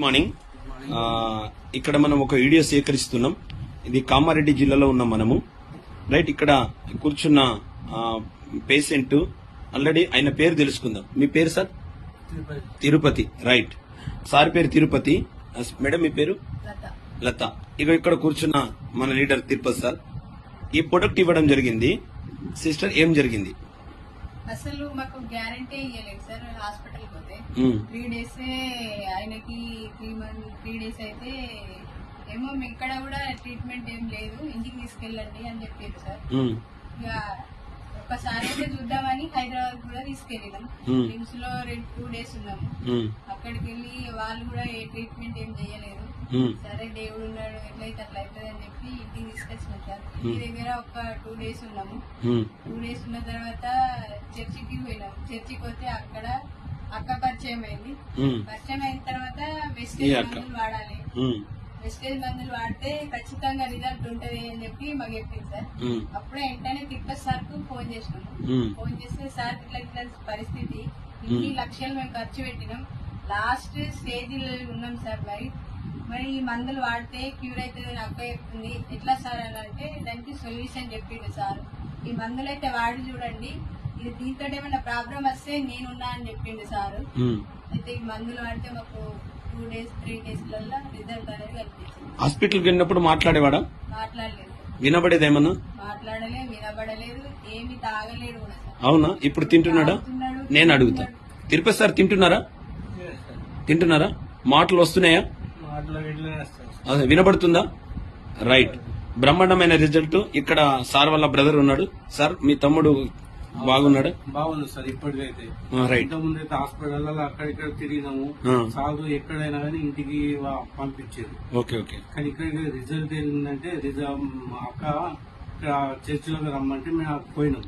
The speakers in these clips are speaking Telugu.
మార్నింగ్. ఆ, ఇక్కడ మనం ఒక వీడియో సేకరిస్తున్నాం. ఇది కామారెడ్డి జిల్లాలో ఉన్నాం మనము. రైట్ ఇక్కడ కూర్చున్న పేషెంట్. ఆల్రెడీ ఆయన పేరు తెలుసుకుందాం. మీ పేరు సార్? తిరుపతి. రైట్. సార్ పేరు తిరుపతి. మేడం మీ పేరు? లత. లత. ఇక ఇక్కడ కూర్చున్న మన లీడర్ తిరుపతి సార్. ఈ ప్రొడక్ట్ ఇవ్వడం జరిగింది. సిస్టర్ ఏం జరిగింది? అసలు మాకు గ్యారంటీ ఇవ్వలేదు సార్ హాస్పిటల్ పోతే. త్రీ డేస్ ఆయనకి త్రీ మంత్ త్రీ డేస్ అయితే ఏమో ఇక్కడ కూడా ట్రీట్మెంట్ ఏం లేదు ఇంటికి తీసుకెళ్ళండి అని చెప్పారు సార్. ఇక ఒకసారి అయితే చూద్దామని హైదరాబాద్ కూడా తీసుకెళ్ళినాం. లిమ్స్లో రెండు టూ డేస్ ఉన్నాము. అక్కడికి వెళ్ళి వాళ్ళు కూడా ఏ ట్రీట్మెంట్ ఏం చేయలేదు సరే దేవుడు ఉన్నాడు ఎట్లయితే అట్లా అవుతుంది అని చెప్పి ఇంటికి తీసుకొచ్చినాం సార్. ఇంటి దగ్గర ఒక టూ డేస్ ఉన్నాము. టూ డేస్ ఉన్న తర్వాత చర్చికి పోయినాం. చర్చికి పోతే అక్కడ అక్క పరిచయం అయింది. పరిచయం అయిన తర్వాత? మందులు వాడాలి. వెస్టేజ్ మందులు వాడితే ఖచ్చితంగా రిజల్ట్ ఉంటది అని చెప్పి మాకు చెప్పింది సార్. అప్పుడే వెంటనే తిరుపతి సార్కు ఫోన్ చేసినాము ఉమ్. ఫోన్ చేస్తే సార్ ఇట్లా ఇట్లా పరిస్థితి ఇన్ని. లక్షలు మేము ఖర్చు పెట్టినాం. లాస్ట్ స్టేజ్ ఉన్నాం సార్ మరి. మరి ఈ మందులు వాడితే క్యూర్ అవుతుంది అని అక్క చెప్తుంది ఎట్లా సార్ అని అంటే దానికి సొల్యూషన్ చెప్పిండు సార్. ఈ మందులు అయితే వాడి చూడండి. ఇది దీంతో ఏమైనా ప్రాబ్లం వస్తే నేనున్నా అని చెప్పిండు సార్. అయితే ఈ మందులు వాడితే మాకు టూ డేస్ త్రీ డేస్లలో రిజల్ట్ అనేది కనిపించింది. హాస్పిటల్కి వెళ్ళినప్పుడు మాట్లాడేవాడా? మాట్లాడలేదు. వినబడేదేమన్నా? మాట్లాడలేదు వినబడలేదు ఏమి తాగలేడు కూడా. సార్ అవునా? ఇప్పుడు తింటున్నాడా? తాగుతున్నాడు, నేను అడుగుతా. తిరుపతి సార్ తింటున్నారా? తింటున్నారా? మాటలు వస్తున్నాయా? అదే వినబడుతుందా? రైట్. బ్రహ్మాండమైన రిజల్ట్. ఇక్కడ సార్ వాళ్ళ బ్రదర్ ఉన్నాడు. సార్ మీ తమ్ముడు బాగున్నాడా? బాగుంది సార్ ఇప్పటికైతే అయితే హాస్పిటల్ అక్కడిక్కడ తిరిగినాము. సాగు ఎక్కడైనా కానీ ఇంటికి పంపించారు. Okay okay. కానీ ఇక్కడ రిజల్ట్ ఏంటంటే రిజల్ట్ అక్క చర్చిలోకి రమ్మంటే మేము అక్కడ పోయినాం.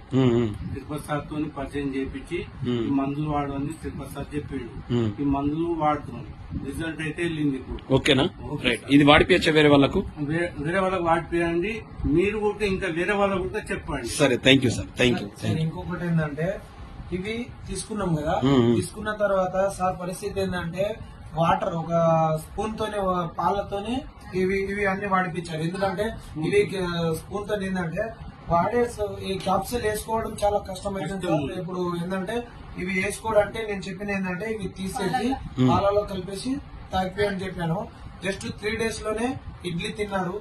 తిరుపతి సార్ తోని పరిచయం చేపించి. ఈ మందులు వాడమని తిరుపతి సార్ చెప్పిండు. ఈ మందులు వాడుతున్నాం. రిజల్ట్ అయితే వెళ్ళింది ఇప్పుడు. ఓకేనా? రైట్. ఇది వాడిపించా వేరే వాళ్ళకు? వేరే వాళ్ళకి వాడిపోయండి. మీరు కూడా ఇంకా వేరే వాళ్ళకు కూడా చెప్పండి. సరే thank you sir thank you ఇంకొకటి ఏంటంటే ఇవి తీసుకున్నాం కదా. తీసుకున్న తర్వాత సార్ పరిస్థితి ఏంటంటే వాటర్ ఒక స్పూన్ తోనే పాలతోనే ఇవి ఇవి అన్ని వాడిపించారు ఎందుకంటే ఇవి స్పూన్తో ఏంటంటే వాడే ఈ క్యాప్సూల్ వేసుకోవడం చాలా కష్టమైంది సార్. ఇప్పుడు ఏంటంటే ఇవి వేసుకోవడంటే నేను చెప్పిన ఏంటంటే ఇవి తీసేసి పాలలో కలిపేసి తాగిపోయి అని చెప్పాను. జస్ట్ త్రీ డేస్లోనే ఇడ్లీ తిన్నారు.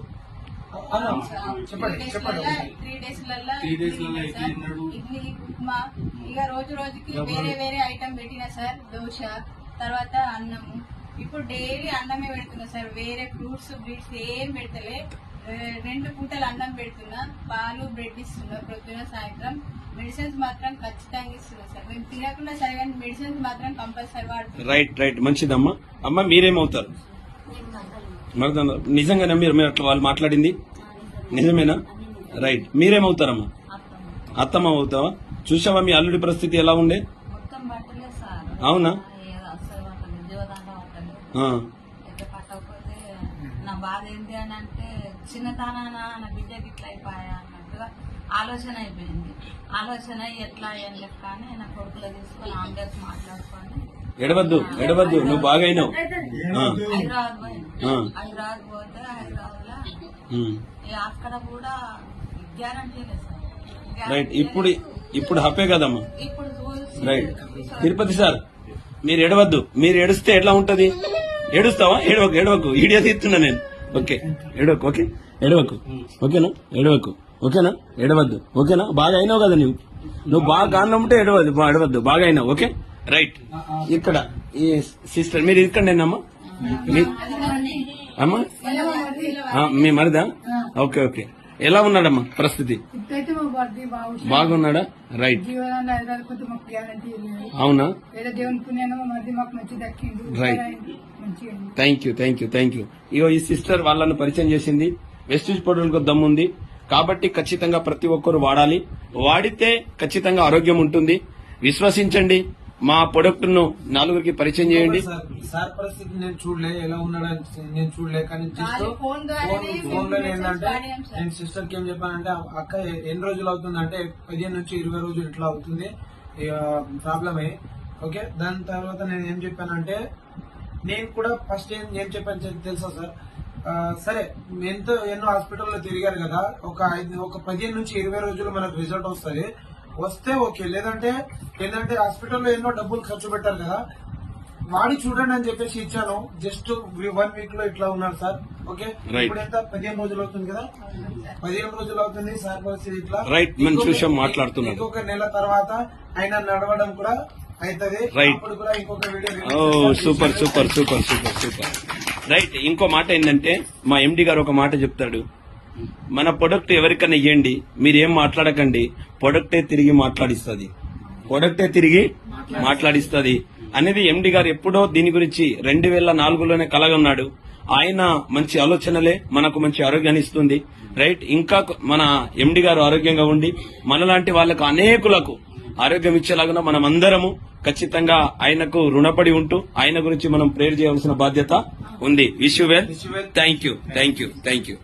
చెప్పండి చెప్పండి. Three days. ఇడ్లీ ఉప్మా. ఇక రోజు రోజుకి వేరే వేరే ఐటమ్ పెట్టిన సార్. దోశ తర్వాత అన్నము ఇప్పుడు డైలీ అన్నమే పెడుతున్నా సార్. వేరే ఫ్రూట్స్ బ్రీడ్స్ ఏం పెడతలే. రెండు పూటలు అన్నం పెడుతున్నా. పాలు బ్రెడ్ ఇస్తున్నా. ప్రొద్దున సాయంత్రం. మెడిసిన్స్ మాత్రం ఖచ్చితంగా ఇస్తున్నా సార్. మేము తినకుండా సరే కానీ మెడిసిన్స్ మాత్రం కంపల్సరీ వాడుతున్నాం. రైట్ రైట్ మంచిదమ్మా. అమ్మ మీరేమవుతారు? మరదన్న నిజంగానే మీరు మీరు అట్లా వాళ్ళు మాట్లాడింది? నిజమేనా? రైట్ మీరేమవుతారమ్మా? అత్తమ్మ అవుతావా? చూసావా మీ అల్లుడి పరిస్థితి ఎలా ఉండే? మొత్తం పట్టలే సార్. అవునా? పట్టకపోతే నా బాధ ఏంటి అని అంటే చిన్నతనాన నా బిడ్డకి ఇట్లా అయిపోయా అన్నట్టుగా ఆలోచన అయిపోయింది. ఆలోచన ఎట్లా అని లెక్క అని నా కొడుకులో తీసుకొని ఆంబులెన్స్ మాట్లాడుకొని ఎడవద్దు ఎడవద్దు నువ్వు బాగా అయినావు. హైదరాబాద్ హైదరాబాద్ పోతే హైదరాబాద్లో అక్కడ కూడా గ్యారంటీ లేదు సార్. రైట్ ఇప్పుడు. ఇప్పుడు హప్పే కదమ్మా. రైట్ తిరుపతి సార్ మీరు ఎడవద్దు మీరు ఏడుస్తే ఎట్లా ఉంటది? ఏడుస్తావా? ఏడవకు ఏడవకు. ఈడియా తీస్తున్నా నేను. ఓకే. ఏడవకు ఓకే? ఏడవకు. ఓకేనా? ఏడవకు. ఓకేనా? ఏడవద్దు. ఓకేనా? బాగా అయినావు కదా నువ్వు. నువ్వు బాగా అన్నం ఉంటే ఏడవద్దు. ఏడవద్దు. బాగా అయినావు ఓకే? రైట్. ఇక్కడ ఈ సిస్టర్ మీరు ఇక్కడేనమ్మా మీ అమ్మా? మీ మరిదా? Okay okay. ఎలా ఉన్నాడమ్మా పరిస్థితి? బాగున్నాడా? రైట్. అవునా? వేరే thank you thank you thank you. ఇగో ఈ సిస్టర్ వాళ్ళను పరిచయం చేసింది. వెస్టేజ్ పౌడర్లకు దమ్ముంది. కాబట్టి ఖచ్చితంగా ప్రతి ఒక్కరు వాడాలి. వాడితే ఖచ్చితంగా ఆరోగ్యం ఉంటుంది. విశ్వసించండి. మా ప్రొడక్ట్ను నలుగురికి పరిచయం చేయండి. సార్ సార్ పరిస్థితి నేను చూడలే ఎలా ఉన్నాడని నేను చూడలే కానీ ఫోన్లో ఏంటంటే. నేను సిస్టర్కి ఏం చెప్పానంటే అక్క ఎన్ని రోజులు అవుతుంది అంటే పదిహేను నుంచి ఇరవై రోజులు ఇట్లా అవుతుంది. ప్రాబ్లమ్ అయ్యి ఓకే దాని తర్వాత నేను ఏం చెప్పానంటే నేను కూడా ఫస్ట్ ఏం ఏం చెప్పాను తెలుసా సార్? సరే ఎంతో ఎన్నో హాస్పిటల్లో తిరిగారు కదా ఒక ఐదు ఒక పదిహేను నుంచి ఇరవై రోజులు మనకు రిజల్ట్ వస్తుంది. వస్తే ఓకే లేదంటే ఏంటంటే హాస్పిటల్లో ఎన్నో డబ్బులు ఖర్చు పెట్టారు కదా వాడి చూడండి అని చెప్పేసి ఇచ్చాను. జస్ట్ వన్ వీక్లో ఇట్లా ఉన్నారు సార్. ఓకే. ఇప్పుడు ఎంత? పదిహేను రోజులు అవుతుంది కదా? పదిహేను రోజులు అవుతుంది సార్ పరిస్థితి ఇట్లా. మాట్లాడుతున్నారు. ఇంకొక నెల తర్వాత ఆయన నడవడం కూడా వీడియో ఓ super super super super super right ఇంకో మాట ఏంటంటే మా ఎండి గారు ఒక మాట చెప్తాడు. మన ప్రొడక్ట్ ఎవరికైనా ఇవ్వండి మీరేం మాట్లాడకండి ప్రొడక్టే తిరిగి మాట్లాడిస్తుంది. ప్రొడక్టే తిరిగి మాట్లాడిస్తుంది. అనేది ఎండి గారు ఎప్పుడో దీని గురించి రెండు వేల నాలుగులోనే కలగన్నాడు. ఆయన మంచి ఆలోచనలే మనకు మంచి ఆరోగ్యాన్ని ఇస్తుంది. రైట్ ఇంకా మన ఎండి గారు ఆరోగ్యంగా ఉండి మనలాంటి వాళ్ళకు అనేకులకు ఆరోగ్యం ఇచ్చేలాగా మనం అందరము ఖచ్చితంగా ఆయనకు రుణపడి ఉంటూ ఆయన గురించి మనం ప్రేర్ చేయాల్సిన బాధ్యత ఉంది. Wish well thank you thank you thank you